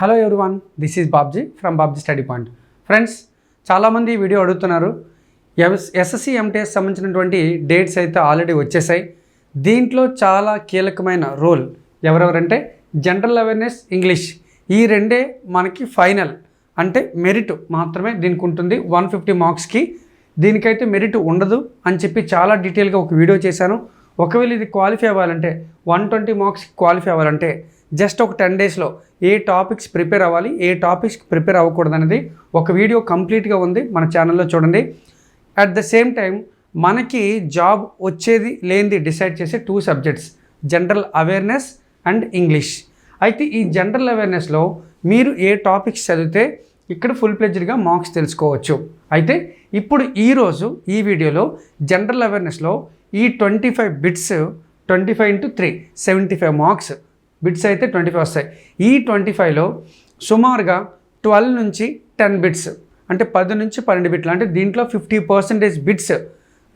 Hello everyone this is Babji from Babji study point friends చాలామంది video అడుగుతున్నారు S SSC MTS సంబంధించినటువంటి dates అయితే already వచ్చేసాయి. దీంట్లో చాలా కీలకమైన రోల్ ఎవరెవరంటే జనరల్ అవేర్నెస్ ఇంగ్లీష్ ఈ రెండే మనకి ఫైనల్ అంటే మెరిట్ మాత్రమే దీనికి ఉంటుంది వన్ ఫిఫ్టీ మార్క్స్కి దీనికైతే మెరిట్ ఉండదు అని చెప్పి చాలా డీటెయిల్గా ఒక వీడియో చేశాను. ఒకవేళ ఇది క్వాలిఫై అవ్వాలంటే వన్ ట్వంటీ మార్క్స్ క్వాలిఫై అవ్వాలంటే జస్ట్ ఒక టెన్ డేస్లో ఏ టాపిక్స్ ప్రిపేర్ అవ్వాలి ఏ టాపిక్స్ ప్రిపేర్ అవ్వకూడదు అనేది ఒక వీడియో కంప్లీట్గా ఉంది మన ఛానల్లో చూడండి. అట్ ద సేమ్ టైం మనకి జాబ్ వచ్చేది లేనిది డిసైడ్ చేసే two subjects general awareness and English అయితే ఈ జనరల్ అవేర్నెస్లో మీరు ఏ టాపిక్స్ చదివితే ఇక్కడ ఫుల్ ప్లెజ్డ్గా మార్క్స్ తెలుసుకోవచ్చు. అయితే ఇప్పుడు ఈరోజు ఈ వీడియోలో జనరల్ అవేర్నెస్లో ఈ twenty five bits twenty five into three seventy five marks bits అయితే ట్వంటీ ఫైవ్ వస్తాయి. ఈ ట్వంటీ ఫైవ్లో సుమారుగా ట్వెల్వ్ నుంచి టెన్ బిట్స్ అంటే పది నుంచి పన్నెండు బిట్లు అంటే దీంట్లో ఫిఫ్టీ పర్సెంటేజ్ బిట్స్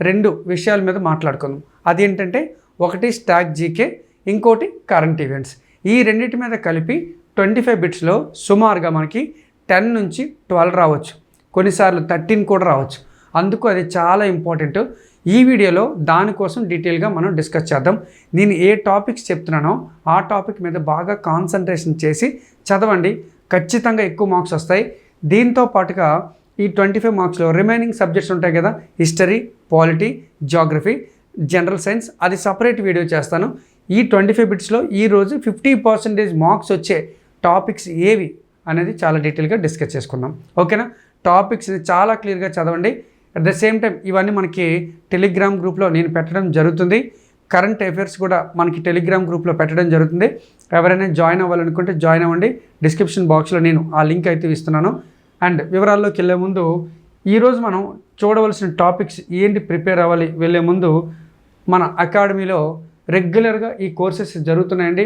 రెండు విషయాల మీద మాట్లాడుకుందాం. అదేంటంటే ఒకటి స్టాక్ జీకే ఇంకోటి కరెంట్ ఈవెంట్స్. ఈ రెండింటి మీద కలిపి ట్వంటీ ఫైవ్ బిట్స్లో సుమారుగా మనకి టెన్ నుంచి ట్వెల్వ్ రావచ్చు. కొన్నిసార్లు థర్టీన్ కూడా రావచ్చు. అందుకు అది చాలా ఇంపార్టెంట్. ఈ వీడియోలో దానికోసం డీటెయిల్గా మనం డిస్కస్ చేద్దాం. నేను ఏ టాపిక్స్ చెప్తున్నానో ఆ టాపిక్ మీద బాగా కాన్సన్ట్రేషన్ చేసి చదవండి. ఖచ్చితంగా ఎక్కువ మార్క్స్ వస్తాయి. దీంతో పాటుగా ఈ ట్వంటీ ఫైవ్ మార్క్స్లో రిమైనింగ్ సబ్జెక్ట్స్ ఉంటాయి కదా history polity geography general science అది సపరేట్ వీడియో చేస్తాను. ఈ ట్వంటీ ఫైవ్ బిట్స్లో ఈరోజు ఫిఫ్టీ పర్సెంటేజ్ మార్క్స్ వచ్చే టాపిక్స్ ఏవి అనేది చాలా డీటెయిల్గా డిస్కస్ చేసుకుందాం. ఓకేనా? టాపిక్స్ చాలా క్లియర్గా చదవండి. అట్ ద సేమ్ టైం ఇవన్నీ మనకి టెలిగ్రామ్ గ్రూప్లో నేను పెట్టడం జరుగుతుంది. కరెంట్ అఫైర్స్ కూడా మనకి టెలిగ్రామ్ గ్రూప్లో పెట్టడం జరుగుతుంది. ఎవరైనా జాయిన్ అవ్వాలనుకుంటే జాయిన్ అవ్వండి. డిస్క్రిప్షన్ బాక్స్లో నేను ఆ లింక్ అయితే ఇస్తున్నాను. అండ్ వివరాల్లోకి వెళ్ళే ముందు ఈరోజు మనం చూడవలసిన టాపిక్స్ ఏంటి ప్రిపేర్ అవ్వాలి వెళ్ళే ముందు మన అకాడమీలో రెగ్యులర్గా ఈ కోర్సెస్ జరుగుతున్నాయండి.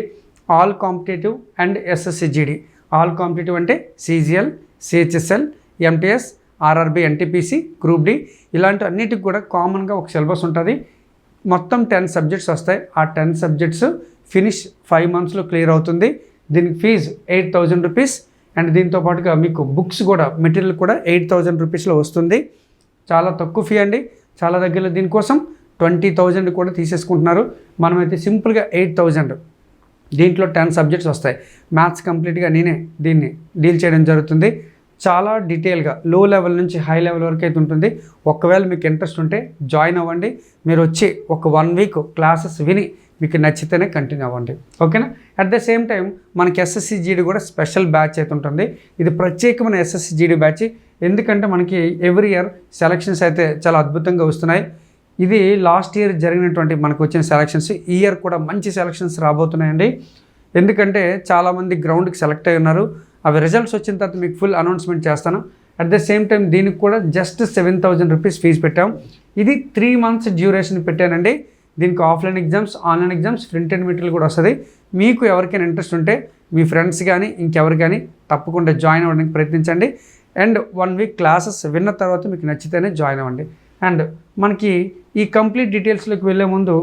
All competitive and SSC GD all competitive అంటే CGL CHSL MTS RRB NTPC group D ఇలాంటి అన్నిటికి కూడా కామన్గా ఒక సిలబస్ ఉంటుంది. మొత్తం టెన్ సబ్జెక్ట్స్ వస్తాయి. ఆ టెన్ సబ్జెక్ట్స్ ఫినిష్ ఫైవ్ మంత్స్లో క్లియర్ అవుతుంది. దీనికి fee eight thousand rupees. And దీంతో పాటుగా మీకు బుక్స్ కూడా మెటీరియల్ కూడా ఎయిట్ థౌజండ్ రూపీస్లో వస్తుంది. చాలా తక్కువ ఫీ అండి. చాలా దగ్గరలో దీనికోసం ట్వంటీ థౌజండ్ కూడా తీసేసుకుంటున్నారు. మనమైతే సింపుల్గా ఎయిట్ థౌజండ్ దీంట్లో టెన్ సబ్జెక్ట్స్ వస్తాయి. మ్యాథ్స్ కంప్లీట్గా నేనే దీన్ని డీల్ చేయడం జరుగుతుంది. చాలా డీటెయిల్గా లో లెవెల్ నుంచి హై లెవెల్ వరకు అయితే ఉంటుంది. ఒకవేళ మీకు ఇంట్రెస్ట్ ఉంటే జాయిన్ అవ్వండి. మీరు వచ్చి ఒక వన్ వీక్ క్లాసెస్ విని మీకు నచ్చితేనే కంటిన్యూ అవ్వండి. ఓకేనా అట్ ద సేమ్ టైం మనకి ఎస్ఎస్సి జీడి కూడా స్పెషల్ బ్యాచ్ అయితే ఉంటుంది. ఇది ప్రత్యేకమైన ఎస్ఎస్సి జీడి బ్యాచ్ ఎందుకంటే మనకి ఎవ్రీ ఇయర్ సెలక్షన్స్ అయితే చాలా అద్భుతంగా వస్తున్నాయి. ఇది లాస్ట్ ఇయర్ జరిగినటువంటి మనకు వచ్చిన సెలక్షన్స్ ఈ ఇయర్ కూడా మంచి సెలక్షన్స్ రాబోతున్నాయండి. ఎందుకంటే చాలామంది గ్రౌండ్కి సెలెక్ట్ అయి ఉన్నారు. అవి రిజల్ట్స్ వచ్చిన తర్వాత మీకు ఫుల్ అనౌన్స్మెంట్ చేస్తాను. అట్ ద సేమ్ టైం దీనికి కూడా just seven thousand rupees fee పెట్టాం ఇది త్రీ మంత్స్ డ్యూరేషన్ పెట్టానండి. దీనికి offline exams online exams printed material కూడా వస్తుంది. మీకు ఎవరికైనా ఇంట్రెస్ట్ ఉంటే మీ ఫ్రెండ్స్ కానీ ఇంకెవరు కానీ తప్పకుండా జాయిన్ అవ్వడానికి ప్రయత్నించండి. అండ్ వన్ వీక్ క్లాసెస్ విన్న తర్వాత మీకు నచ్చితేనే జాయిన్ అవ్వండి. అండ్ మనకి ఈ కంప్లీట్ డీటెయిల్స్లోకి వెళ్ళే ముందు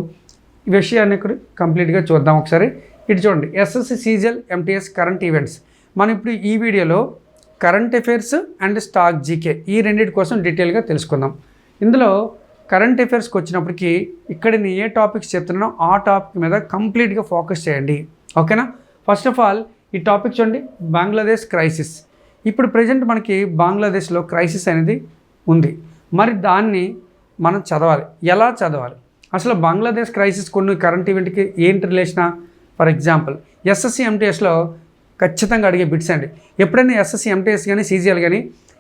విషయాన్ని ఇక్కడ కంప్లీట్గా చూద్దాం ఒకసారి. ఇటు చూడండి SSC CGL MTS current events మనం ఇప్పుడు ఈ వీడియోలో current affairs and static GK ఈ రెండింటి కోసం డీటెయిల్గా తెలుసుకుందాం. ఇందులో కరెంట్ అఫైర్స్కి వచ్చినప్పటికీ ఇక్కడ నేను ఏ టాపిక్స్ చెప్తున్నానో ఆ టాపిక్ మీద కంప్లీట్గా ఫోకస్ చేయండి. ఓకేనా ఫస్ట్ ఆఫ్ ఆల్ ఈ టాపిక్ చూడండి బంగ్లాదేశ్ క్రైసిస్ ఇప్పుడు ప్రజెంట్ మనకి బంగ్లాదేశ్లో క్రైసిస్ అనేది ఉంది. మరి దాన్ని మనం చదవాలి. ఎలా చదవాలి? అసలు బంగ్లాదేశ్ క్రైసిస్ కొన్ని కరెంట్ ఈవెంట్కి ఏంటి రిలేషనా ఫర్ ఎగ్జాంపుల్ ఎస్ఎస్సి ఎంటీఎస్లో ఖచ్చితంగా అడిగే బిట్స్ అండి. ఎప్పుడైనా ఎస్ఎస్సి ఎంటీఎస్ కానీ సీజీఎల్ కానీ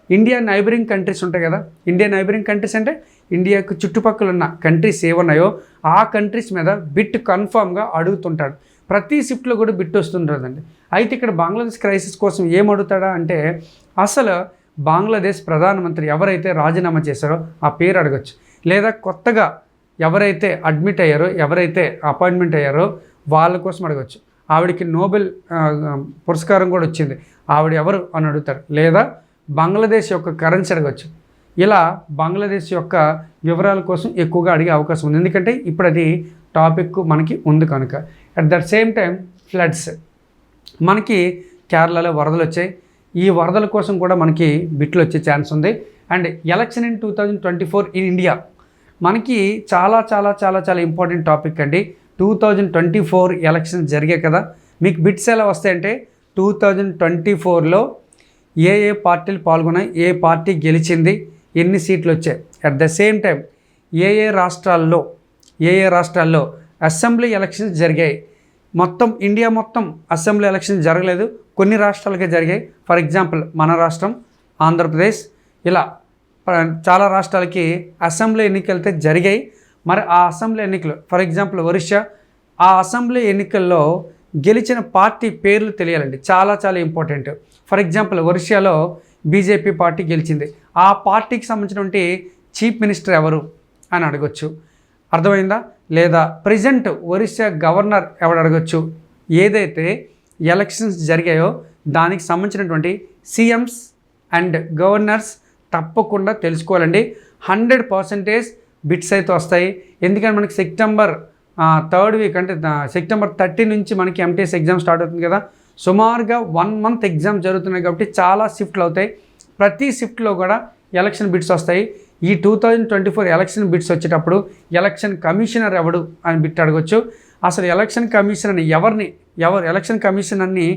ఇండియా నైబరింగ్ కంట్రీస్ ఉంటాయి కదా. ఇండియా నైబరింగ్ కంట్రీస్ అంటే ఇండియాకు చుట్టుపక్కల ఉన్న కంట్రీస్ ఏమున్నాయో ఆ కంట్రీస్ మీద బిట్ కన్ఫామ్గా అడుగుతుంటాడు. ప్రతి షిఫ్ట్లో కూడా బిట్ వస్తుంటుందండి. అయితే ఇక్కడ బంగ్లాదేశ్ క్రైసిస్ కోసం ఏం అడుగుతాడా అంటే అసలు బంగ్లాదేశ్ ప్రధానమంత్రి ఎవరైతే రాజీనామా చేశారో ఆ పేరు అడగచ్చు. లేదా కొత్తగా ఎవరైతే అడ్మిట్ అయ్యారో ఎవరైతే అపాయింట్మెంట్ అయ్యారో వాళ్ళ కోసం అడగచ్చు. ఆవిడకి నోబెల్ పురస్కారం కూడా వచ్చింది. ఆవిడ ఎవరు అని అడుగుతారు. లేదా బంగ్లాదేశ్ యొక్క కరెన్సీ అడగచ్చు. ఇలా బంగ్లాదేశ్ యొక్క వివరాల కోసం ఎక్కువగా అడిగే అవకాశం ఉంది. ఎందుకంటే ఇప్పుడు అది టాపిక్ మనకి ఉంది కనుక. At that same time floods మనకి కేరళలో వరదలు వచ్చాయి. ఈ వరదల కోసం కూడా మనకి బిట్లు వచ్చే ఛాన్స్ ఉంది. And election in two thousand twenty four in India మనకి చాలా చాలా చాలా చాలా ఇంపార్టెంట్ టాపిక్ అండి. Two thousand twenty four elections జరిగాయి కదా. మీకు బిట్స్ ఎలా వస్తాయంటే టూ థౌజండ్ ట్వంటీ ఫోర్లో ఏ ఏ పార్టీలు పాల్గొన్నాయి ఏ పార్టీ గెలిచింది ఎన్ని సీట్లు వచ్చాయి. అట్ ద సేమ్ టైం ఏ ఏ రాష్ట్రాల్లో ఏ ఏ రాష్ట్రాల్లో అసెంబ్లీ ఎలక్షన్స్ జరిగాయి. మొత్తం ఇండియా మొత్తం అసెంబ్లీ ఎలక్షన్స్ జరగలేదు. కొన్ని రాష్ట్రాలకే జరిగాయి. ఫర్ ఎగ్జాంపుల్ మన రాష్ట్రం ఆంధ్రప్రదేశ్ ఇలా చాలా రాష్ట్రాలకి అసెంబ్లీ ఎన్నికలతో జరిగాయి. మరి ఆ అసెంబ్లీ ఎన్నికలు ఫర్ ఎగ్జాంపుల్ ఒరిస్సా ఆ అసెంబ్లీ ఎన్నికల్లో గెలిచిన పార్టీ పేర్లు తెలియాలండి. చాలా చాలా ఇంపార్టెంట్. ఫర్ ఎగ్జాంపుల్ ఒరిస్సాలో బీజేపీ పార్టీ గెలిచింది. ఆ పార్టీకి సంబంధించినటువంటి చీఫ్ మినిస్టర్ ఎవరు అని అడగొచ్చు. అర్థమైందా? లేదా ప్రజెంట్ ఒరిస్సా గవర్నర్ ఎవడు అడగొచ్చు? ఏదైతే ఎలక్షన్స్ జరిగాయో దానికి సంబంధించినటువంటి సీఎంస్ అండ్ గవర్నర్స్ తప్పకుండా తెలుసుకోవాలండి. హండ్రెడ్ పర్సంటేజ్ బిట్స్ అయితే వస్తాయి. ఎందుకంటే మనకి సెప్టెంబర్ థర్డ్ వీక్ అంటే సెప్టెంబర్ థర్టీ నుంచి మనకి ఎంటీఎస్ ఎగ్జామ్ స్టార్ట్ అవుతుంది కదా. సుమారుగా వన్ మంత్ ఎగ్జామ్ జరుగుతున్నాయి కాబట్టి చాలా షిఫ్ట్లు అవుతాయి. ప్రతి షిఫ్ట్లో కూడా ఎలక్షన్ బిట్స్ వస్తాయి. ఈ two thousand twenty four election bits వచ్చేటప్పుడు ఎలక్షన్ కమిషనర్ ఎవడు అని బిట్ అడగొచ్చు. అసలు ఎలక్షన్ కమిషనర్ని ఎవరిని ఎవరు ఎలక్షన్ కమిషనర్ని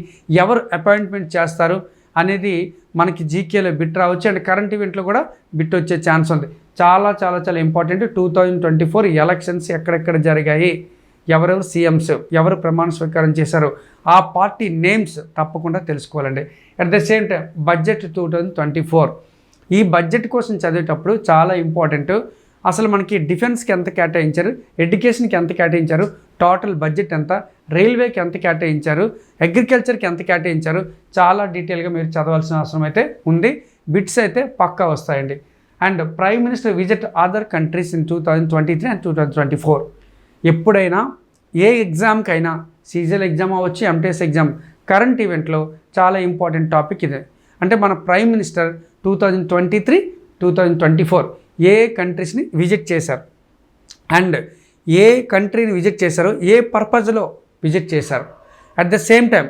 ఎవరు అపాయింట్మెంట్ చేస్తారు అనేది మనకి జీకేలో బిట్ రావచ్చు. అండ్ కరెంట్ ఈవెంట్లో కూడా బిట్ వచ్చే ఛాన్స్ ఉంది. చాలా చాలా చాలా important two thousand twenty four elections ఎక్కడెక్కడ జరిగాయి? ఎవరెవరు సీఎంస్ ఎవరు ప్రమాణ స్వీకారం చేశారు? ఆ పార్టీ నేమ్స్ తప్పకుండా తెలుసుకోవాలండి. At the same time budget two thousand twenty four ఈ బడ్జెట్ కోసం చదివేటప్పుడు చాలా ఇంపార్టెంట్ అసలు మనకి డిఫెన్స్కి ఎంత కేటాయించారు? ఎడ్యుకేషన్కి ఎంత కేటాయించారు? టోటల్ బడ్జెట్ ఎంత? రైల్వేకి ఎంత కేటాయించారు? అగ్రికల్చర్కి ఎంత కేటాయించారు? చాలా డీటెయిల్గా మీరు చదవాల్సిన అవసరం అయితే ఉంది. బిట్స్ అయితే పక్కా వస్తాయండి. And prime minister visit other countries in two thousand twenty three and two thousand twenty four. ఎప్పుడైనా ఏ ఎగ్జామ్కైనా సీజల్ ఎగ్జామ్ అవ్వచ్చు ఎంటీఎస్ ఎగ్జామ్ కరెంట్ ఈవెంట్లో చాలా ఇంపార్టెంట్ టాపిక్ ఇది. అంటే మన prime minister two thousand twenty three two thousand twenty four ఏ కంట్రీస్ని విజిట్ చేశారు? అండ్ ఏ కంట్రీని విజిట్ చేశారో ఏ పర్పస్లో విజిట్ చేశారు? అట్ ద సేమ్ టైం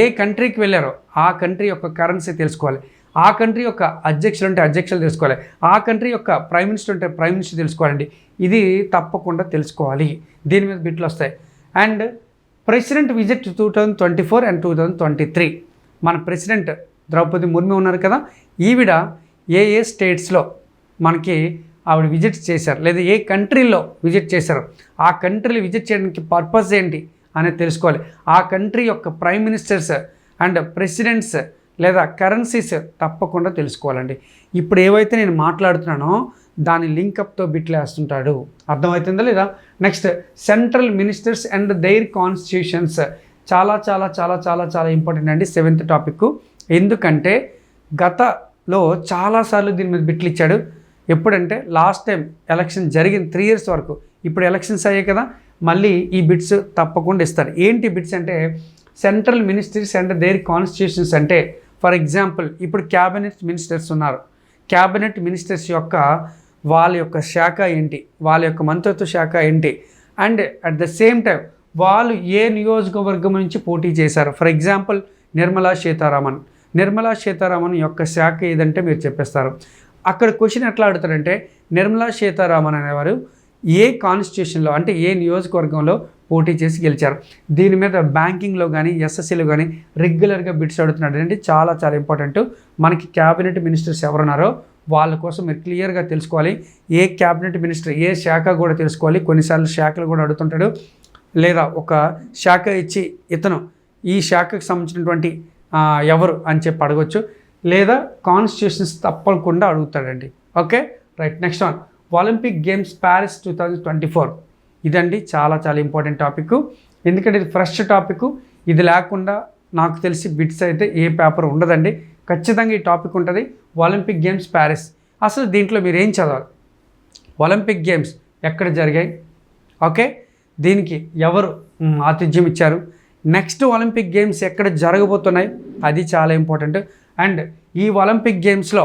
ఏ కంట్రీకి వెళ్ళారో ఆ కంట్రీ యొక్క కరెన్సీ తెలుసుకోవాలి. ఆ కంట్రీ యొక్క అధ్యక్షులు అంటే అధ్యక్షులు తెలుసుకోవాలి. ఆ కంట్రీ యొక్క ప్రైమ్ మినిస్టర్ అంటే ప్రైమ్ మినిస్టర్ తెలుసుకోవాలండి. ఇది తప్పకుండా తెలుసుకోవాలి. దీని మీద బిట్లు వస్తాయి. And president visit two thousand twenty four and two thousand twenty three. మన ప్రెసిడెంట్ ద్రౌపది ముర్ము ఉన్నారు కదా. ఈవిడ ఏ ఏ స్టేట్స్లో మనకి ఆవిడ విజిట్ చేశారు. లేదా ఏ కంట్రీలో విజిట్ చేశారు. ఆ కంట్రీలు విజిట్ చేయడానికి పర్పస్ ఏంటి అనేది తెలుసుకోవాలి. ఆ కంట్రీ యొక్క ప్రైమ్ మినిస్టర్స్ అండ్ ప్రెసిడెంట్స్ లేదా కరెన్సీస్ తప్పకుండా తెలుసుకోవాలండి. ఇప్పుడు ఏవైతే నేను మాట్లాడుతున్నానో దాని లింకప్తో బిట్లు వేస్తుంటాడు అర్థమవుతుందా లేదా? Next central ministers and their constitutions. చాలా చాలా చాలా చాలా చాలా ఇంపార్టెంట్ అండి సెవెంత్ టాపిక్ ఎందుకంటే గతలో చాలాసార్లు దీని మీద బిట్లు ఇచ్చాడు. ఎప్పుడంటే లాస్ట్ టైం ఎలక్షన్ జరిగిన త్రీ ఇయర్స్ వరకు. ఇప్పుడు ఎలక్షన్స్ అయ్యాయి కదా మళ్ళీ ఈ బిట్స్ తప్పకుండా ఇస్తారు. ఏంటి బిట్స్ అంటే central ministries and their constitutions అంటే ఫర్ ఎగ్జాంపుల్ ఇప్పుడు క్యాబినెట్ మినిస్టర్స్ ఉన్నారు. క్యాబినెట్ మినిస్టర్స్ యొక్క వాళ్ళ యొక్క శాఖ ఏంటి? వాళ్ళ యొక్క మంత్రిత్వ శాఖ ఏంటి? And at the same time వాళ్ళు ఏ నియోజకవర్గం నుంచి పోటీ చేశారు? For example Nirmala Sitharaman. Nirmala Sitharaman యొక్క శాఖ ఏదంటే మీరు చెప్పేస్తారు. అక్కడ క్వశ్చన్ ఎట్లా అడుగుతారంటే నిర్మలా సీతారామన్ అనేవారు ఏ కాన్స్టిట్యూషన్లో అంటే ఏ నియోజకవర్గంలో పోటీ చేసి గెలిచారు. దీని మీద బ్యాంకింగ్లో కానీ ఎస్ఎస్సీలో కానీ రెగ్యులర్గా బిట్స్ అడుగుతున్నాడు అంటే చాలా చాలా ఇంపార్టెంట్ మనకి క్యాబినెట్ మినిస్టర్స్ ఎవరున్నారో వాళ్ళ కోసం మీరు క్లియర్గా తెలుసుకోవాలి. ఏ క్యాబినెట్ మినిస్టర్ ఏ శాఖ కూడా తెలుసుకోవాలి. కొన్నిసార్లు శాఖలు కూడా అడుగుతుంటాడు. లేదా ఒక శాఖ ఇచ్చి ఇతను ఈ శాఖకు సంబంధించినటువంటి ఎవరు అని చెప్పి అడగవచ్చు లేదా కాన్స్టిట్యూషన్స్ తప్పకుండా అడుగుతాడండి. Okay? Right next one. Olympic games Paris two thousand twenty four ఇదండి చాలా చాలా ఇంపార్టెంట్ టాపిక్. ఎందుకంటే ఇది ఫ్రెష్ టాపిక్. ఇది లేకుండా నాకు తెలిసి బిట్స్ అయితే ఏ పేపర్ ఉండదండి. ఖచ్చితంగా ఈ టాపిక్ ఉంటుంది. Olympic games Paris. అసలు దీంట్లో మీరు ఏం చదవాలి? ఒలింపిక్ గేమ్స్ ఎక్కడ జరిగాయి? ఓకే? దీనికి ఎవరు ఆతిథ్యం ఇచ్చారు? నెక్స్ట్ ఒలింపిక్ గేమ్స్ ఎక్కడ జరగబోతున్నాయి? అది చాలా ఇంపార్టెంట్. అండ్ ఈ ఒలింపిక్ గేమ్స్లో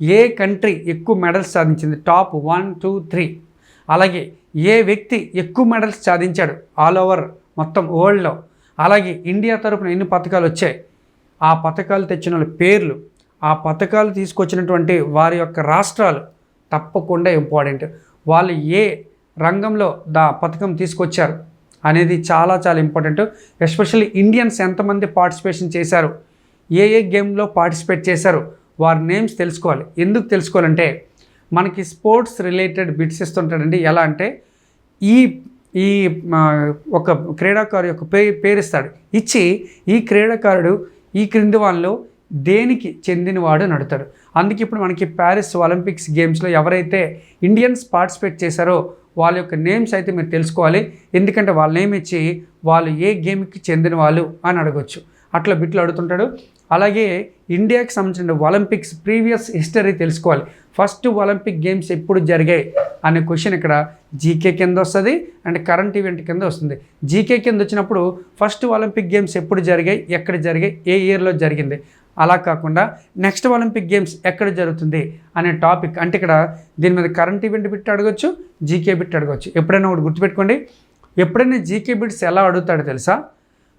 ఏ కంట్రీ ఎక్కువ మెడల్స్ సాధించింది? Top one two three. అలాగే ఏ వ్యక్తి ఎక్కువ మెడల్స్ సాధించాడు ఆల్ ఓవర్ మొత్తం వరల్డ్లో అలాగే ఇండియా తరపున ఎన్ని పథకాలు వచ్చాయి? ఆ పథకాలు తెచ్చిన వాళ్ళ పేర్లు ఆ పథకాలు తీసుకొచ్చినటువంటి వారి యొక్క రాష్ట్రాలు తప్పకుండా ఇంపార్టెంట్ వాళ్ళు ఏ రంగంలో దా పథకం తీసుకొచ్చారు అనేది చాలా చాలా ఇంపార్టెంట్ ఎస్పెషల్లీ ఇండియన్స్ ఎంతమంది పార్టిసిపేషన్ చేశారు? ఏ ఏ గేమ్లో పార్టిసిపేట్ చేశారు? వారి నేమ్స్ తెలుసుకోవాలి. ఎందుకు తెలుసుకోవాలంటే మనకి స్పోర్ట్స్ రిలేటెడ్ బిట్స్ ఇస్తుంటాడండి. ఎలా అంటే ఈ ఈ ఒక క్రీడాకారు యొక్క పే పేరిస్తాడు. ఇచ్చి ఈ క్రీడాకారుడు ఈ క్రింది వాళ్ళు దేనికి చెందినవాడు అని అడుగుతాడు. అందుకే ఇప్పుడు మనకి ప్యారిస్ ఒలింపిక్స్ గేమ్స్లో ఎవరైతే ఇండియన్స్ పార్టిసిపేట్ చేశారో వాళ్ళ యొక్క నేమ్స్ అయితే మీరు తెలుసుకోవాలి. ఎందుకంటే వాళ్ళ నేమ్ ఇచ్చి వాళ్ళు ఏ గేమ్కి చెందిన వాళ్ళు అని అడగొచ్చు. అట్లా బిట్లు అడుగుతుంటాడు అలాగే ఇండియాకి సంబంధించిన ఒలింపిక్స్ ప్రీవియస్ హిస్టరీ తెలుసుకోవాలి. ఫస్ట్ ఒలింపిక్ గేమ్స్ ఎప్పుడు జరిగాయి అనే క్వశ్చన్ ఇక్కడ జీకే కింద వస్తుంది అండ్ కరెంట్ ఈవెంట్ కింద వస్తుంది. జీకే కింద వచ్చినప్పుడు ఫస్ట్ ఒలింపిక్ గేమ్స్ ఎప్పుడు జరిగాయి ఎక్కడ జరిగాయి ఏ ఇయర్లో జరిగింది? అలా కాకుండా నెక్స్ట్ ఒలింపిక్ గేమ్స్ ఎక్కడ జరుగుతుంది అనే టాపిక్ అంటే ఇక్కడ దీని మీద కరెంట్ ఈవెంట్ బిట్ అడగొచ్చు జీకే బిట్ అడగచ్చు. ఎప్పుడైనా ఒకటి గుర్తుపెట్టుకోండి. ఎప్పుడైనా జీకే బిట్స్ ఎలా అడుగుతాడో తెలుసా?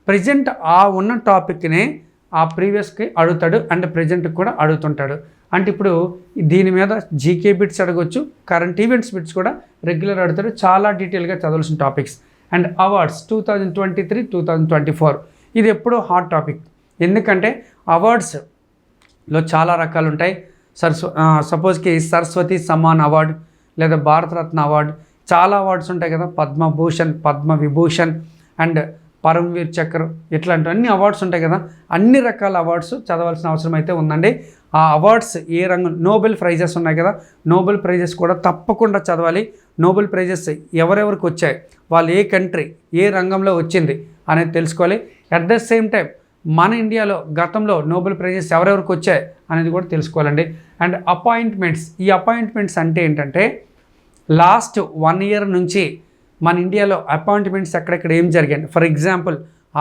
ప్రజెంట్ ఆ ఉన్న టాపిక్నే ఆ ప్రీవియస్కి అడుగుతాడు అండ్ ప్రజెంట్కి కూడా అడుగుతుంటాడు. అంటే ఇప్పుడు దీని మీద జీకే బిట్స్ అడగొచ్చు కరెంట్ ఈవెంట్స్ బిట్స్ కూడా రెగ్యులర్ అడుగుతాడు. చాలా డీటెయిల్గా చదవాల్సిన topics. And awards two thousand twenty three two thousand twenty four. ఇది ఎప్పుడూ హాట్ టాపిక్. ఎందుకంటే అవార్డ్స్లో చాలా రకాలు ఉంటాయి సరస్వ సపోజ్కి సరస్వతి సమ్మాన్ అవార్డు లేదా భారతరత్న అవార్డు. చాలా అవార్డ్స్ ఉంటాయి కదా. పద్మభూషణ్ పద్మ విభూషణ్ అండ్ పరమవీర్ చక్ర ఇట్లాంటి అన్ని అవార్డ్స్ ఉంటాయి కదా అన్ని రకాల అవార్డ్స్ చదవాల్సిన అవసరం అయితే ఉందండి. ఆ అవార్డ్స్ ఏ రంగు నోబెల్ ప్రైజెస్ ఉన్నాయి కదా నోబెల్ ప్రైజెస్ కూడా తప్పకుండా చదవాలి. నోబెల్ ప్రైజెస్ ఎవరెవరికి వచ్చాయి వాళ్ళు ఏ కంట్రీ ఏ రంగంలో వచ్చింది అనేది తెలుసుకోవాలి. అట్ ద సేమ్ టైం మన ఇండియాలో గతంలో నోబెల్ ప్రైజెస్ ఎవరెవరికి వచ్చాయి అనేది కూడా తెలుసుకోవాలండి. అండ్ అపాయింట్మెంట్స్ ఈ అపాయింట్మెంట్స్ అంటే ఏంటంటే లాస్ట్ వన్ ఇయర్ నుంచి మన ఇండియాలో అపాయింట్మెంట్స్ ఎక్కడెక్కడ ఏం జరిగాయి? ఫర్ ఎగ్జాంపుల్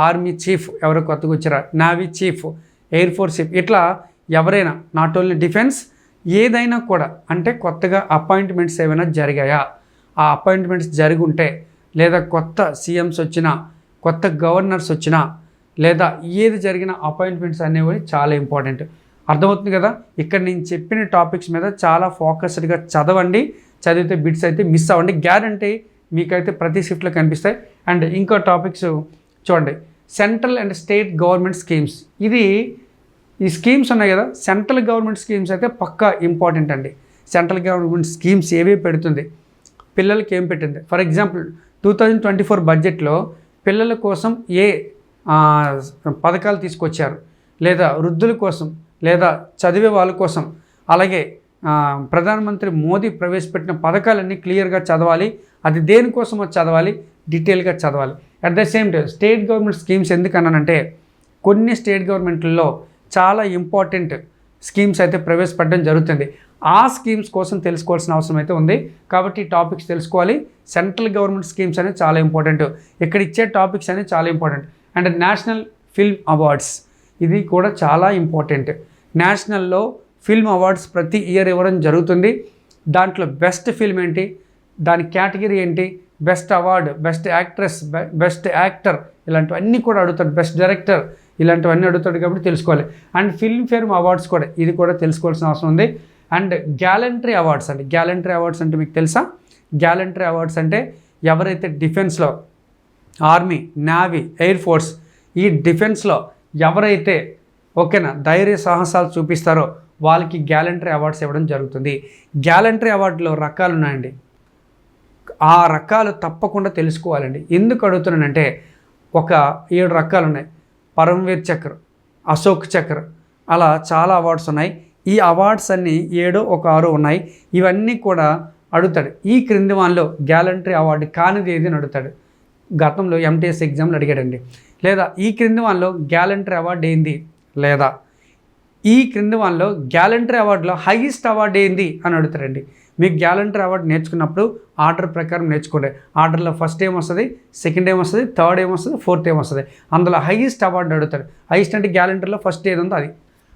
ఆర్మీ చీఫ్ ఎవరు కొత్తగా వచ్చారా. Navy chief air force chief ఇట్లా ఎవరైనా నాట్ ఓన్లీ డిఫెన్స్ ఏదైనా కూడా అంటే కొత్తగా అపాయింట్మెంట్స్ ఏమైనా జరిగాయా? ఆ అపాయింట్మెంట్స్ జరుగుంటే ఉంటే లేదా కొత్త సీఎంస్ వచ్చినా కొత్త గవర్నర్స్ వచ్చినా లేదా ఏది జరిగిన అపాయింట్మెంట్స్ అనేవి చాలా ఇంపార్టెంట్ అర్థమవుతుంది కదా? ఇక్కడ నేను చెప్పిన టాపిక్స్ మీద చాలా ఫోకస్డ్గా చదవండి. చదివితే బిట్స్ అయితే మిస్ అవ్వండి. గ్యారంటీ మీకైతే ప్రతి షిఫ్ట్లో కనిపిస్తాయి. అండ్ ఇంకో టాపిక్స్ చూడండి. Central and state government schemes. ఇది ఈ స్కీమ్స్ ఉన్నాయి కదా సెంట్రల్ గవర్నమెంట్ స్కీమ్స్ అయితే పక్కా ఇంపార్టెంట్ అండి. సెంట్రల్ గవర్నమెంట్ స్కీమ్స్ ఏవే పెడుతుంది పిల్లలకి ఏం పెట్టింది? For example two thousand twenty four బడ్జెట్లో పిల్లల కోసం ఏ పథకాలు తీసుకొచ్చారు? లేదా వృద్ధుల కోసం లేదా చదివే వాళ్ళ కోసం. అలాగే ప్రధానమంత్రి మోదీ ప్రవేశపెట్టిన పథకాలన్నీ క్లియర్గా చదవాలి. అది దేనికోసమో చదవాలి? డీటెయిల్గా చదవాలి. At the same time state government schemes ఎందుకన్నానంటే కొన్ని స్టేట్ గవర్నమెంట్లలో చాలా ఇంపార్టెంట్ స్కీమ్స్ అయితే ప్రవేశపెట్టడం జరుగుతుంది. ఆ స్కీమ్స్ కోసం తెలుసుకోవాల్సిన అవసరం అయితే ఉంది. కాబట్టి టాపిక్స్ తెలుసుకోవాలి. సెంట్రల్ గవర్నమెంట్ స్కీమ్స్ అనేవి చాలా ఇంపార్టెంట్ ఇక్కడ ఇచ్చే టాపిక్స్ అనేవి చాలా important and national film awards ఇది కూడా చాలా ఇంపార్టెంట్ నేషనల్లో ఫిల్మ్ అవార్డ్స్ ప్రతి ఇయర్ ఇవ్వడం జరుగుతుంది. దాంట్లో బెస్ట్ ఫిల్మ్ ఏంటి? దాని కేటగిరీ ఏంటి? Best award best actress best actor ఇలాంటివన్నీ కూడా అడుగుతాడు. బెస్ట్ డైరెక్టర్ ఇలాంటివన్నీ అడుగుతాడు కాబట్టి తెలుసుకోవాలి. అండ్ ఫిల్మ్ఫేర్ అవార్డ్స్ కూడా ఇది కూడా తెలుసుకోవాల్సిన అవసరం ఉంది. అండ్ గ్యాలంటరీ అవార్డ్స్ అండి. గ్యాలంటరీ అవార్డ్స్ అంటే మీకు తెలుసా? గ్యాలంటరీ అవార్డ్స్ అంటే ఎవరైతే డిఫెన్స్లో ఆర్మీ నావీ ఎయిర్ ఫోర్స్ ఈ డిఫెన్స్లో ఎవరైతే ఓకేనా ధైర్య సాహసాలు చూపిస్తారో వాళ్ళకి గ్యాలంటరీ అవార్డ్స్ ఇవ్వడం జరుగుతుంది. గ్యాలంటరీ అవార్డులో రకాలు ఉన్నాయండి ఆ రకాలు తప్పకుండా తెలుసుకోవాలండి. ఎందుకు అడుగుతున్నానంటే ఒక ఏడు రకాలు ఉన్నాయి. పరమవీర్ చక్ర అశోక్ చక్ర అలా చాలా అవార్డ్స్ ఉన్నాయి. ఈ అవార్డ్స్ అన్నీ ఏడో ఒక ఆరు ఉన్నాయి. ఇవన్నీ కూడా అడుగుతాడు. ఈ క్రింది వాళ్ళలో గ్యాలంటరీ అవార్డు కానిది ఏది అని అడుగుతాడు. గతంలో ఎంటీఎస్ ఎగ్జామ్లు అడిగాడండి. లేదా ఈ క్రింది వాళ్ళలో గ్యాలంటరీ అవార్డు ఏంది? లేదా ఈ క్రింది వాళ్ళలో గ్యాలంటరీ అవార్డులో హైయెస్ట్ అవార్డు ఏంది? అని అడుగుతారండి మీకు గ్యాలంటరీ అవార్డు నేర్చుకున్నప్పుడు ఆర్డర్ ప్రకారం నేర్చుకోండి. ఆర్డర్లో ఫస్ట్ ఏం వస్తుంది? సెకండ్ ఏం వస్తుంది? థర్డ్ ఏం వస్తుంది? ఫోర్త్ ఏం వస్తుంది? అందులో హైయెస్ట్ అవార్డు అడుగుతారు హైయెస్ట్ అంటే గ్యాలంటరీలో ఫస్ట్ ఏది ఉందో అది.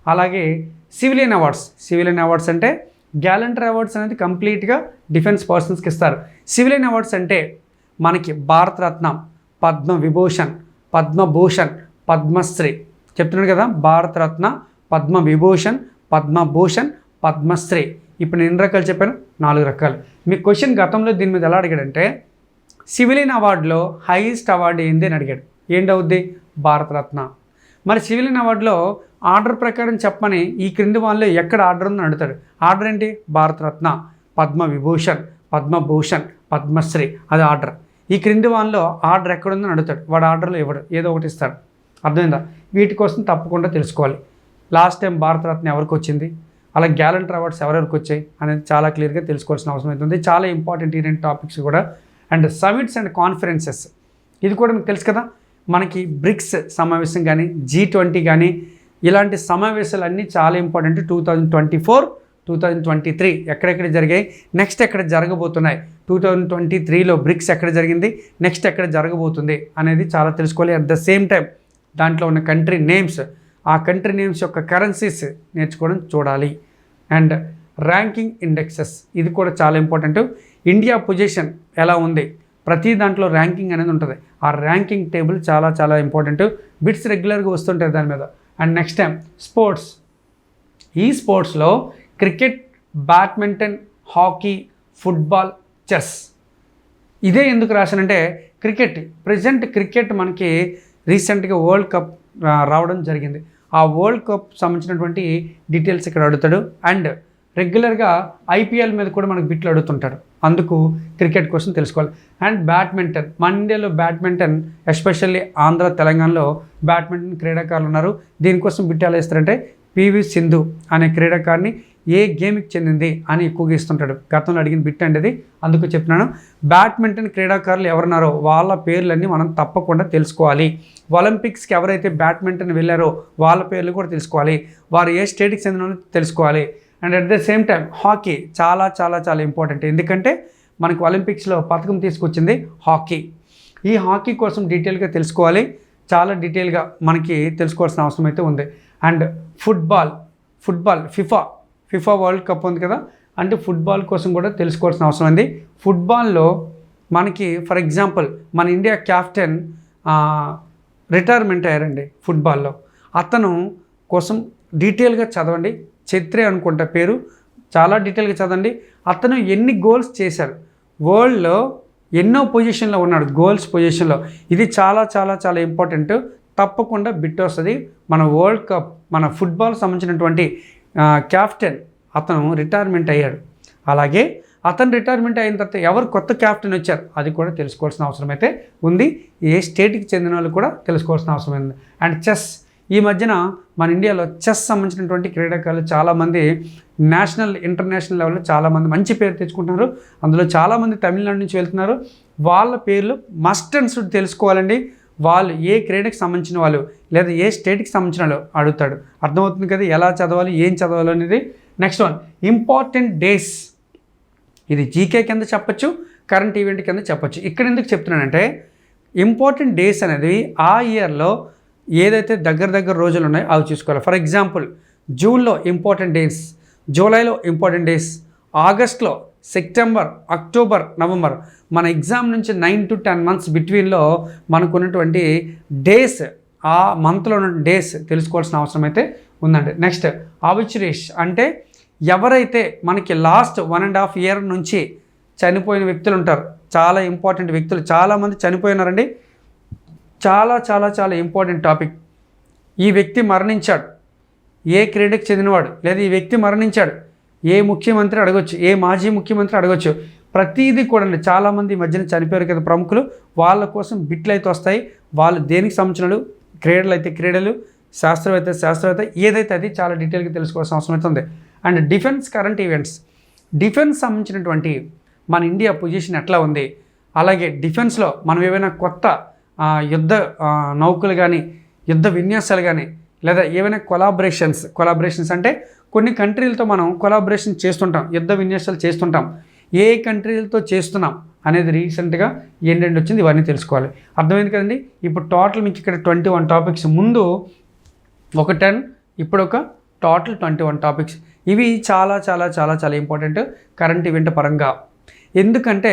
అలాగే సివిలియన్ అవార్డ్స్. సివిలియన్ అవార్డ్స్ అంటే గ్యాలంటరీ అవార్డ్స్ అనేది కంప్లీట్గా డిఫెన్స్ పర్సన్స్కి ఇస్తారు. సివిలియన్ అవార్డ్స్ అంటే మనకి భారతరత్న పద్మ విభూషణ్ పద్మభూషణ్ పద్మశ్రీ. చెప్తున్నాడు కదా భారతరత్న పద్మ విభూషణ్ పద్మభూషణ్ పద్మశ్రీ. ఇప్పుడు నేను ఎన్ని రకాలు చెప్పాను? నాలుగు రకాలు. మీ క్వశ్చన్ గతంలో దీని మీద ఎలా అడిగాడంటే సివిలియన్ అవార్డులో హైయెస్ట్ అవార్డు ఏంది అని అడిగాడు. ఏంటవుద్ది భారతరత్న. మరి సివిలియన్ అవార్డులో ఆర్డర్ ప్రకారం చెప్పమని ఈ క్రింది వాళ్ళు ఎక్కడ ఆర్డర్ ఉందని అడుగుతాడు. ఆర్డర్ ఏంటి? భారతరత్న. పద్మ విభూషణ్ పద్మభూషణ్ పద్మశ్రీ అది ఆర్డర్. ఈ క్రింది వాళ్ళలో ఆర్డర్ ఎక్కడుందని అడుగుతాడు. వాడు ఆర్డర్లో ఇవ్వడు. ఏదో ఒకటి ఇస్తాడు. అర్థమైందా? వీటి కోసం తప్పకుండా తెలుసుకోవాలి. లాస్ట్ టైం భారతరత్న ఎవరికి వచ్చింది? అలా గ్యాలంటర్ అవార్డ్స్ ఎవరెవరికి వచ్చాయి అనేది చాలా క్లియర్గా తెలుసుకోవాల్సిన అవసరం అవుతుంది. చాలా ఇంపార్టెంట్ ఈ రెండు టాపిక్స్ కూడా. And summits and conferences. ఇది కూడా మీకు తెలుసు కదా? మనకి బ్రిక్స్ సమావేశం కానీ జీ ట్వంటీ కానీ ఇలాంటి సమావేశాలు అన్నీ చాలా important. Two thousand twenty four two thousand twenty three ఎక్కడెక్కడ జరిగాయి? నెక్స్ట్ ఎక్కడ జరగబోతున్నాయి? టూ థౌజండ్ ట్వంటీ త్రీలో బ్రిక్స్ ఎక్కడ జరిగింది? నెక్స్ట్ ఎక్కడ జరగబోతుంది? అనేది చాలా తెలుసుకోవాలి. అట్ ద సేమ్ టైం దాంట్లో ఉన్న కంట్రీ నేమ్స్ ఆ కంట్రీ నేమ్స్ యొక్క కరెన్సీస్ నేర్చుకోవడం చూడాలి. అండ్ ర్యాంకింగ్ ఇండెక్సెస్ ఇది కూడా చాలా ఇంపార్టెంట్ ఇండియా పొజిషన్ ఎలా ఉంది? ప్రతి దాంట్లో ర్యాంకింగ్ అనేది ఉంటుంది. ఆ ర్యాంకింగ్ టేబుల్ చాలా చాలా ఇంపార్టెంట్ బిట్స్ రెగ్యులర్గా వస్తుంటాయి దాని మీద. అండ్ నెక్స్ట్ టైం స్పోర్ట్స్ ఈ స్పోర్ట్స్లో cricket badminton hockey football chess ఇదే ఎందుకు రాశానంటే క్రికెట్ ప్రజెంట్ క్రికెట్ మనకి రీసెంట్గా వరల్డ్ కప్ రావడం జరిగింది. ఆ వరల్డ్ కప్ సంబంధించినటువంటి డీటెయిల్స్ ఇక్కడ అడుగుతాడు. అండ్ రెగ్యులర్గా ఐపీఎల్ మీద కూడా మనకు బిట్లు అడుగుతుంటాడు. అందుకు క్రికెట్ కోసం తెలుసుకోవాలి. అండ్ బ్యాడ్మింటన్ మన ఇండియాలో బ్యాడ్మింటన్ ఎస్పెషల్లీ ఆంధ్ర తెలంగాణలో బ్యాడ్మింటన్ క్రీడాకారులు ఉన్నారు. దీనికోసం బిట్ ఎలా ఇస్తారంటే పివి సింధు అనే క్రీడాకారిని ఏ గేమ్కి చెందింది అని ఎక్కువగా ఇస్తుంటాడు గతంలో అడిగిన బిట్ అండి అది. అందుకు చెప్తున్నాను. బ్యాడ్మింటన్ క్రీడాకారులు ఎవరున్నారో వాళ్ళ పేర్లన్నీ మనం తప్పకుండా తెలుసుకోవాలి. ఒలింపిక్స్కి ఎవరైతే బ్యాడ్మింటన్ వెళ్ళారో వాళ్ళ పేర్లు కూడా తెలుసుకోవాలి. వారు ఏ స్టేట్కి చెందిన తెలుసుకోవాలి. And at the same time hockey చాలా చాలా చాలా ఇంపార్టెంట్. ఎందుకంటే మనకు ఒలింపిక్స్లో పథకం తీసుకొచ్చింది హాకీ. ఈ హాకీ కోసం డీటెయిల్గా తెలుసుకోవాలి. చాలా డీటెయిల్గా మనకి తెలుసుకోవాల్సిన అవసరం అయితే ఉంది. And football football FIFA FIFA world cup ఉంది కదా అంటే ఫుట్బాల్ కోసం కూడా తెలుసుకోవాల్సిన అవసరం ఉంది. ఫుట్బాల్లో మనకి ఫర్ ఎగ్జాంపుల్ మన ఇండియా క్యాప్టెన్ రిటైర్మెంట్ అయ్యారండి ఫుట్బాల్లో. అతను కోసం డీటెయిల్గా చదవండి. ఛత్రి అనుకుంటా పేరు చాలా డీటెయిల్గా చదవండి. అతను ఎన్ని గోల్స్ చేశారు? వరల్డ్లో ఎన్నో పొజిషన్లో ఉన్నాడు గోల్స్ పొజిషన్లో. ఇది చాలా చాలా చాలా ఇంపార్టెంట్. తప్పకుండా బిట్ వస్తుంది. మన వరల్డ్ కప్ మన ఫుట్బాల్ సంబంధించినటువంటి క్యాప్టెన్ కెప్టెన్ అతను రిటైర్మెంట్ అయ్యాడు. అలాగే అతను రిటైర్మెంట్ అయిన తర్వాత ఎవరు కొత్త కెప్టెన్ వచ్చారు అది కూడా తెలుసుకోవాల్సిన అవసరం అయితే ఉంది. ఏ స్టేట్కి చెందిన వాళ్ళు కూడా తెలుసుకోవాల్సిన అవసరం ఉంది. అండ్ చెస్ ఈ మధ్యన మన ఇండియాలో చెస్ సంబంధించినటువంటి క్రీడాకారులు చాలామంది నేషనల్ ఇంటర్నేషనల్ లెవెల్లో చాలామంది మంచి పేరు తెచ్చుకుంటున్నారు. అందులో చాలామంది తమిళనాడు నుంచి వెళ్తున్నారు. వాళ్ళ పేర్లు మస్ట్ అండ్ షుడ్ తెలుసుకోవాలండి. వాళ్ళు ఏ క్రీడకి సంబంధించిన వాళ్ళు లేదా ఏ స్టేట్కి సంబంధించిన వాళ్ళు అడుగుతాడు. అర్థమవుతుంది కదా ఎలా చదవాలి ఏం చదవాలి అనేది? నెక్స్ట్ వన్ ఇంపార్టెంట్ డేస్ ఇది జీకే కింద చెప్పచ్చు కరెంట్ ఈవెంట్ కింద చెప్పచ్చు. ఇక్కడ ఎందుకు చెప్తున్నానంటే ఇంపార్టెంట్ డేస్ అనేది ఆ ఇయర్లో ఏదైతే దగ్గర దగ్గర రోజులు ఉన్నాయో అవి చూసుకోవాలి. ఫర్ ఎగ్జాంపుల్ జూన్లో ఇంపార్టెంట్ డేస్ జూలైలో ఇంపార్టెంట్ డేస్ ఆగస్ట్లో సెప్టెంబర్ అక్టోబర్ నవంబర్. మన ఎగ్జామ్ నుంచి నైన్ టు టెన్ మంత్స్ బిట్వీన్లో మనకు ఉన్నటువంటి డేస్ ఆ మంత్లో ఉన్న డేస్ తెలుసుకోవాల్సిన అవసరం అయితే ఉందండి. నెక్స్ట్ అవిచురేష్ అంటే ఎవరైతే మనకి last one and half year నుంచి చనిపోయిన వ్యక్తులు ఉంటారు చాలా ఇంపార్టెంట్ వ్యక్తులు చాలామంది చనిపోయినారండి. చాలా చాలా చాలా ఇంపార్టెంట్ టాపిక్. ఈ వ్యక్తి మరణించాడు. ఏ క్రీడకు చెందినవాడు? లేదా ఈ వ్యక్తి మరణించాడు. ఏ ముఖ్యమంత్రి అడగొచ్చు ఏ మాజీ ముఖ్యమంత్రి అడగొచ్చు. ప్రతిదీ కూడా చాలామంది మధ్యన చనిపోయారు కదా ప్రముఖులు. వాళ్ళ కోసం బిట్లు అయితే వస్తాయి. వాళ్ళు దేనికి సంబంధించినలు క్రీడలు అయితే క్రీడలు శాస్త్రవేత్త శాస్త్రవేత్త ఏదైతే అది చాలా డీటెయిల్గా తెలుసుకోవాల్సిన అవసరం అయితే ఉంది. And defence current events. Defence సంబంధించినటువంటి మన ఇండియా పొజిషన్ ఎట్లా ఉంది? అలాగే డిఫెన్స్లో మనం ఏవైనా కొత్త యుద్ధ నౌకలు కానీ యుద్ధ విన్యాసాలు కానీ లేదా ఏవైనా కొలాబరేషన్స్ కొలాబరేషన్స్ అంటే కొన్ని కంట్రీలతో మనం కొలాబరేషన్ చేస్తుంటాం యుద్ధ విన్యాసాలు చేస్తుంటాం. ఏ కంట్రీలతో చేస్తున్నాం అనేది రీసెంట్గా ఏంటంటే వచ్చింది ఇవన్నీ తెలుసుకోవాలి. అర్థమైంది కదండి? ఇప్పుడు టోటల్ మీకు ఇక్కడ ట్వంటీ వన్ టాపిక్స్ ముందు ఒక టెన్ ఇప్పుడు ఒక టోటల్ ట్వంటీ వన్ టాపిక్స్ ఇవి చాలా చాలా చాలా చాలా ఇంపార్టెంట్ కరెంట్ ఈవెంట్ పరంగా. ఎందుకంటే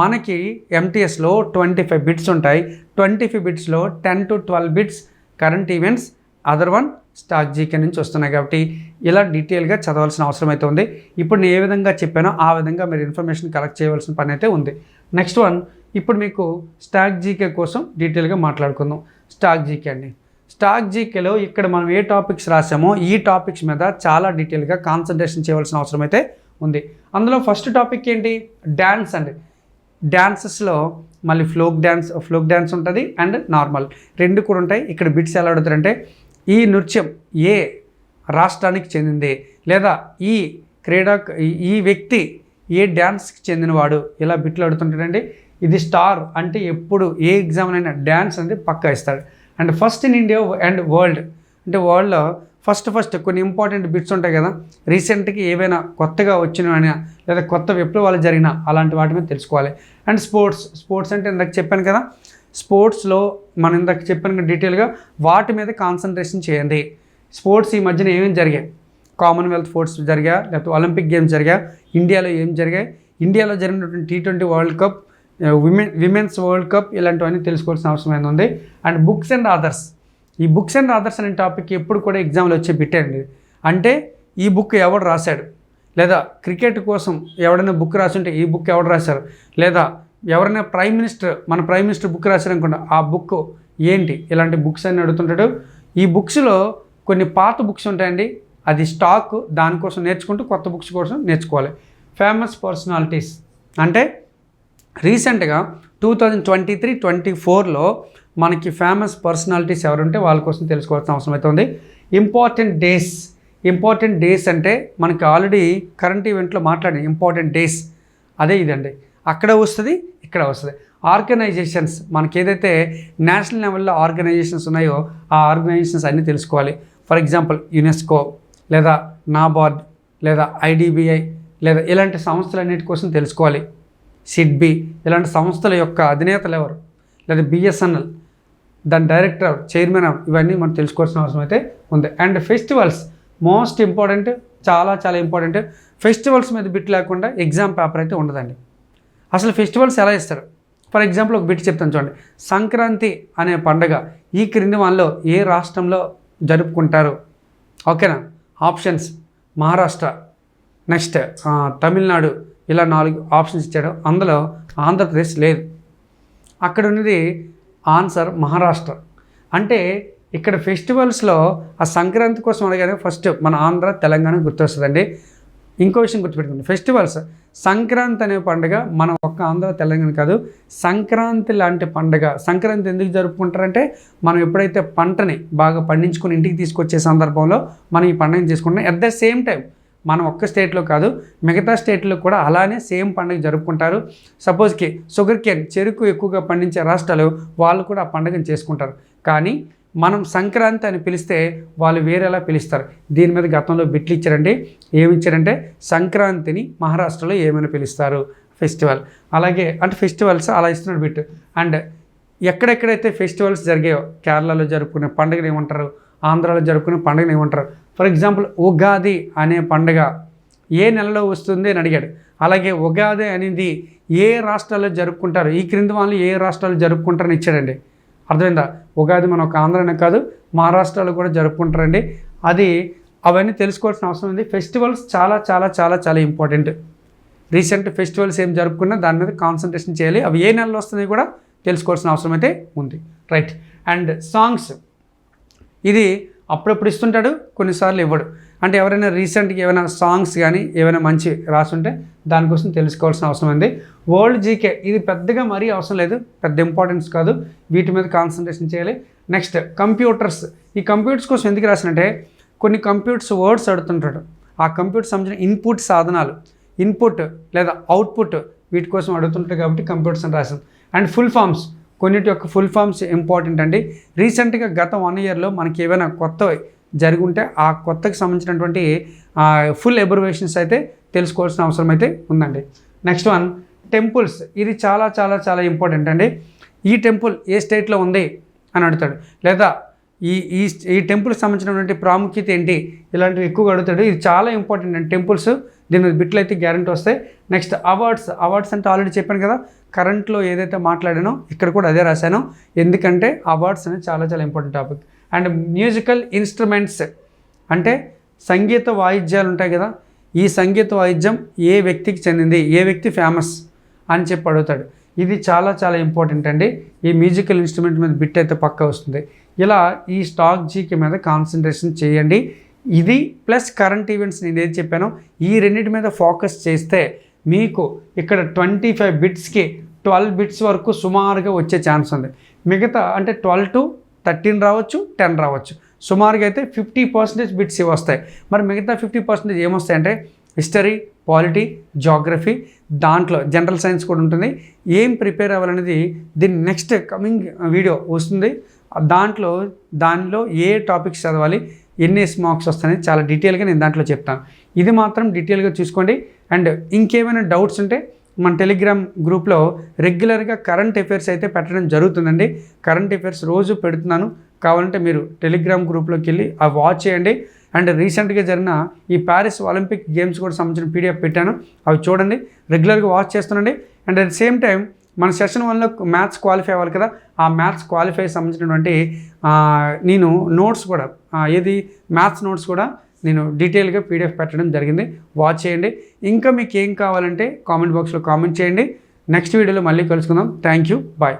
మనకి ఎంటీఎస్లో ట్వంటీ ఫైవ్ బిట్స్ ఉంటాయి. Twenty five బిట్స్లో ten to twelve bits current events other one static GK నుంచి వస్తున్నాయి కాబట్టి ఇలా డీటెయిల్గా చదవాల్సిన అవసరం అయితే ఉంది. ఇప్పుడు నేను ఏ విధంగా చెప్పానో ఆ విధంగా మీరు ఇన్ఫర్మేషన్ కలెక్ట్ చేయవలసిన పని అయితే ఉంది. నెక్స్ట్ వన్ ఇప్పుడు మీకు స్టాక్ జీకే కోసం డీటెయిల్గా మాట్లాడుకుందాం. స్టాక్ జీకే అండి. స్టాక్ జీకేలో ఇక్కడ మనం ఏ టాపిక్స్ రాసామో ఈ టాపిక్స్ మీద చాలా డీటెయిల్గా కాన్సన్ట్రేషన్ చేయవలసిన అవసరం అయితే ఉంది. అందులో ఫస్ట్ టాపిక్ ఏంటి? డ్యాన్స్ అండి. డ్యాన్సెస్లో మళ్ళీ ఫ్లోక్ డ్యాన్స్ ఫ్లోక్ డ్యాన్స్ ఉంటుంది అండ్ నార్మల్. రెండు కూడా ఉంటాయి. ఇక్కడ బిట్స్ ఎలా అడుగుతారంటే ఈ నృత్యం ఏ రాష్ట్రానికి చెందింది? లేదా ఈ క్రీడా ఈ- వ్యక్తి ఏ డ్యాన్స్కి చెందినవాడు? ఇలా బిట్లు అడుగుతుంటాడండి. ఇది స్టార్ అంటే ఎప్పుడు ఏ ఎగ్జామ్ అయినా డ్యాన్స్ అనేది పక్కా ఇస్తాడు. And first in India and world. అంటే వరల్డ్లో ఫస్ట్ ఫస్ట్ కొన్ని ఇంపార్టెంట్ బిట్స్ ఉంటాయి కదా. రీసెంట్గా ఏవైనా కొత్తగా వచ్చినవైనా లేదా కొత్త విప్లవాలు జరిగినా అలాంటి వాటి మీద తెలుసుకోవాలి. అండ్ స్పోర్ట్స్ స్పోర్ట్స్ అంటే ఇందాక చెప్పాను కదా. స్పోర్ట్స్లో మనం ఇందాక చెప్పాను డీటెయిల్గా వాటి మీద కాన్సన్ట్రేషన్ చేయండి. స్పోర్ట్స్ ఈ మధ్యన ఏమేమి జరిగాయి? కామన్వెల్త్ స్పోర్ట్స్ జరిగా లేకపోతే ఒలింపిక్ గేమ్స్ జరిగా ఇండియాలో ఏం జరిగాయి? ఇండియాలో జరిగినటువంటి T twenty world cup women women's world cup ఇలాంటివన్నీ తెలుసుకోవాల్సిన అవసరం ఉంది? And books and authors. ఈ బుక్స్ అండ్ ఆథర్స్ అనే టాపిక్ ఎప్పుడు కూడా ఎగ్జామ్లో వచ్చే పెట్టండి అంటే ఈ బుక్ ఎవడు రాశాడు? లేదా క్రికెట్ కోసం ఎవడైనా బుక్ రాసుంటే ఈ బుక్ ఎవడు రాశారు? లేదా ఎవరైనా ప్రైమ్ మినిస్టర్ మన ప్రైమ్ మినిస్టర్ బుక్ రాశారనుకోండి ఆ బుక్ ఏంటి ఇలాంటి బుక్స్ అని అడుగుతుంటాడు. ఈ బుక్స్లో కొన్ని పాత బుక్స్ ఉంటాయండి అది స్టాక్ దానికోసం నేర్చుకుంటూ కొత్త బుక్స్ కోసం నేర్చుకోవాలి. ఫేమస్ పర్సనాలిటీస్ అంటే రీసెంట్గా two thousand twenty three twenty ఫోర్లో మనకి ఫేమస్ పర్సనాలిటీస్ ఎవరుంటే వాళ్ళ కోసం తెలుసుకోవాల్సిన అవసరం అయితే ఉంది. ఇంపార్టెంట్ డేస్ ఇంపార్టెంట్ డేస్ అంటే మనకి ఆల్రెడీ కరెంట్ ఈవెంట్లో మాట్లాడిన ఇంపార్టెంట్ డేస్ అదే ఇదండి. అక్కడ వస్తుంది ఇక్కడ వస్తుంది. ఆర్గనైజేషన్స్ మనకి ఏదైతే నేషనల్ లెవెల్లో ఆర్గనైజేషన్స్ ఉన్నాయో ఆ ఆర్గనైజేషన్స్ అన్నీ తెలుసుకోవాలి. ఫర్ ఎగ్జాంపుల్ యునెస్కో లేదా నాబార్డ్ లేదా ఐడిబిఐ లేదా ఇలాంటి సంస్థలన్నిటి కోసం తెలుసుకోవాలి. సిడ్బి ఇలాంటి సంస్థల యొక్క అధినేతలు ఎవరు? లేదా బిఎస్ఎన్ఎల్ దాని డైరెక్టర్ చైర్మన్ ఇవన్నీ మనం తెలుసుకోవాల్సిన అవసరం అయితే ఉంది. అండ్ ఫెస్టివల్స్ మోస్ట్ ఇంపార్టెంట్ చాలా చాలా ఇంపార్టెంట్ ఫెస్టివల్స్ మీద బిట్ లేకుండా ఎగ్జామ్ పేపర్ అయితే ఉండదండి. అసలు ఫెస్టివల్స్ ఎలా ఇస్తారు ఫర్ ఎగ్జాంపుల్ ఒక బిట్ చెప్తాను చూడండి. సంక్రాంతి అనే పండగ ఈ క్రింది వాళ్ళలో ఏ రాష్ట్రంలో జరుపుకుంటారు? ఓకేనా? ఆప్షన్స్. మహారాష్ట్ర. నెక్స్ట్ తమిళనాడు. ఇలా నాలుగు ఆప్షన్స్ ఇచ్చాడు. అందులో ఆంధ్రప్రదేశ్ లేదు. అక్కడ ఉన్నది ఆన్సర్ మహారాష్ట్ర. అంటే ఇక్కడ ఫెస్టివల్స్లో ఆ సంక్రాంతి కోసం అడగానే. ఫస్ట్ మన ఆంధ్ర తెలంగాణ గుర్తొస్తుందండి. ఇంకో విషయం గుర్తుపెట్టుకోండి. ఫెస్టివల్స్ సంక్రాంతి అనే పండుగ మన ఒక్క ఆంధ్ర తెలంగాణ కాదు సంక్రాంతి లాంటి పండుగ సంక్రాంతి ఎందుకు జరుపుకుంటారంటే మనం ఎప్పుడైతే పంటని బాగా పండించుకొని ఇంటికి తీసుకొచ్చే సందర్భంలో మనం ఈ పండుగను చేసుకుంటాం. అట్ ద సేమ్ టైం మనం ఒక్క స్టేట్లో కాదు మిగతా స్టేట్లో కూడా అలానే సేమ్ పండుగ జరుపుకుంటారు. సపోజ్కి షుగర్ కేన్ చెరుకు ఎక్కువగా పండించే రాష్ట్రాలు వాళ్ళు కూడా ఆ పండుగను చేసుకుంటారు. కానీ మనం సంక్రాంతి అని పిలిస్తే వాళ్ళు వేరేలా పిలుస్తారు. దీని మీద గతంలో బిట్లు ఇచ్చారండి. ఏమి ఇచ్చారంటే సంక్రాంతిని మహారాష్ట్రలో ఏమైనా పిలుస్తారు. ఫెస్టివల్. అలాగే అంటే ఫెస్టివల్స్ అలా ఇస్తున్నాడు బిట్ అండ్ ఎక్కడెక్కడైతే ఫెస్టివల్స్ జరిగాయో కేరళలో జరుపుకునే పండుగను ఏమంటారు? ఆంధ్రాలో జరుపుకునే పండుగను ఏమంటారు? ఫర్ ఎగ్జాంపుల్ ఉగాది అనే పండుగ ఏ నెలలో వస్తుంది అని అడిగాడు. అలాగే ఉగాది అనేది ఏ రాష్ట్రాల్లో జరుపుకుంటారు? ఈ క్రింది వాళ్ళు ఏ రాష్ట్రాలు జరుపుకుంటారని ఇచ్చాడండి. అర్థమైందా? ఉగాది మన ఒక ఆంధ్రనే కాదు మహారాష్ట్రలో కూడా జరుపుకుంటారండి. అది అవన్నీ తెలుసుకోవాల్సిన అవసరం ఉంది. ఫెస్టివల్స్ చాలా చాలా చాలా చాలా ఇంపార్టెంట్. రీసెంట్ ఫెస్టివల్స్ ఏం జరుపుకున్నా దాని మీద కాన్సన్ట్రేషన్ చేయాలి. అవి ఏ నెలలో వస్తున్నాయి కూడా తెలుసుకోవాల్సిన అవసరం అయితే ఉంది. రైట్. And songs. ఇది అప్పుడప్పుడు ఇస్తుంటాడు కొన్నిసార్లు ఇవ్వడు. అంటే ఎవరైనా రీసెంట్గా ఏమైనా సాంగ్స్ కానీ ఏమైనా మంచి రాసుంటే దానికోసం తెలుసుకోవాల్సిన అవసరం ఉంది. వరల్డ్ జీకే ఇది పెద్దగా మరీ అవసరం లేదు పెద్ద ఇంపార్టెన్స్ కాదు. వీటి మీద కాన్సన్ట్రేషన్ చేయాలి. Next computers. ఈ కంప్యూటర్స్ కోసం ఎందుకు రాసినంటే కొన్ని కంప్యూటర్స్ వర్డ్స్ అడుగుతుంటాడు. ఆ కంప్యూటర్ సంబంధించిన ఇన్పుట్ సాధనాలు ఇన్పుట్ లేదా అవుట్పుట్ వీటి కోసం అడుగుతుంటాడు కాబట్టి కంప్యూటర్స్ అని రాసాం అండ్ ఫుల్ ఫామ్స్ కొన్నిటి యొక్క ఫుల్ ఫామ్స్ ఇంపార్టెంట్ అండి. రీసెంట్గా గత వన్ ఇయర్లో మనకి ఏమైనా కొత్త జరిగి ఉంటే ఆ కొత్తకి సంబంధించినటువంటి ఫుల్ ఎబ్రివేషన్స్ అయితే తెలుసుకోవాల్సిన అవసరం అయితే ఉందండి. నెక్స్ట్ వన్ టెంపుల్స్ ఇది చాలా చాలా చాలా ఇంపార్టెంట్ అండి. ఈ టెంపుల్ ఏ స్టేట్లో ఉంది అని అడుగుతాడు. లేదా ఈ ఈ ఈ టెంపుల్కి సంబంధించినటువంటి ప్రాముఖ్యత ఏంటి? ఇలాంటివి ఎక్కువగా అడుగుతాడు. ఇది చాలా ఇంపార్టెంట్ అండి టెంపుల్స్ దీని బిట్లు అయితే గ్యారంటీ వస్తాయి. నెక్స్ట్ అవార్డ్స్ అవార్డ్స్ అంటే ఆల్రెడీ చెప్పాను కదా. కరెంట్లో ఏదైతే మాట్లాడానో ఇక్కడ కూడా అదే రాశాను. ఎందుకంటే అవార్డ్స్ అనేది చాలా చాలా important topic and musical instruments అంటే సంగీత వాయిద్యాలు ఉంటాయి కదా ఈ సంగీత వాయిద్యం ఏ వ్యక్తికి చెందింది ఏ వ్యక్తి ఫేమస్ అని చెప్పి అడుగుతాడు. ఇది చాలా చాలా ఇంపార్టెంట్ అండి. ఈ మ్యూజికల్ ఇన్స్ట్రుమెంట్ మీద బిట్ అయితే పక్క వస్తుంది. ఇలా ఈ స్టాక్ జీకే మీద కాన్సన్ట్రేషన్ చేయండి. ఇది ప్లస్ కరెంట్ ఈవెంట్స్ నేను ఏది చెప్పానో ఈ రెండింటి మీద ఫోకస్ చేస్తే మీకు ఇక్కడ ట్వంటీ ఫైవ్ బిట్స్కి ట్వెల్వ్ బిట్స్ వరకు సుమారుగా వచ్చే ఛాన్స్ ఉంది. మిగతా అంటే ట్వెల్వ్ టు థర్టీన్ రావచ్చు టెన్ రావచ్చు. సుమారుగా అయితే ఫిఫ్టీ పర్సెంటేజ్ బిట్స్ ఇవి వస్తాయి. మరి మిగతా ఫిఫ్టీ పర్సెంటేజ్ ఏమొస్తాయంటే హిస్టరీ పాలిటీ జాగ్రఫీ దాంట్లో జనరల్ సైన్స్ కూడా ఉంటుంది. ఏం ప్రిపేర్ అవ్వాలనేది దీని నెక్స్ట్ కమింగ్ వీడియో వస్తుంది. దాంట్లో దానిలో ఏ టాపిక్స్ చదవాలి ఎన్ని మార్క్స్ వస్తాయని చాలా డీటెయిల్గా నేను దాంట్లో చెప్తాను. ఇది మాత్రం డీటెయిల్గా చూసుకోండి. అండ్ ఇంకేమైనా డౌట్స్ ఉంటే మన టెలిగ్రామ్ గ్రూప్లో రెగ్యులర్గా కరెంట్ అఫైర్స్ అయితే పెట్టడం జరుగుతుందండి. కరెంట్ అఫైర్స్ రోజు పెడుతున్నాను. కావాలంటే మీరు టెలిగ్రామ్ గ్రూప్లోకి వెళ్ళి అవి వాచ్ చేయండి. అండ్ రీసెంట్గా జరిగిన ఈ ప్యారిస్ ఒలింపిక్ గేమ్స్ కూడా సంబంధించిన పీడిఎఫ్ పెట్టాను. అవి చూడండి. రెగ్యులర్గా watch చేస్తుండండి and at the same time మన సెషన్ వన్లో మ్యాథ్స్ క్వాలిఫై అవ్వాలి కదా. ఆ మ్యాథ్స్ క్వాలిఫై సంబంధించినటువంటి నేను నోట్స్ కూడా ఏది మ్యాథ్స్ నోట్స్ కూడా నేను డీటెయిల్గా పీడిఎఫ్ పెట్టడం జరిగింది. వాచ్ చేయండి. ఇంకా మీకు ఏం కావాలంటే కామెంట్ బాక్స్లో కామెంట్ చేయండి. నెక్స్ట్ వీడియోలో మళ్ళీ కలుసుకుందాం. Thank you bye.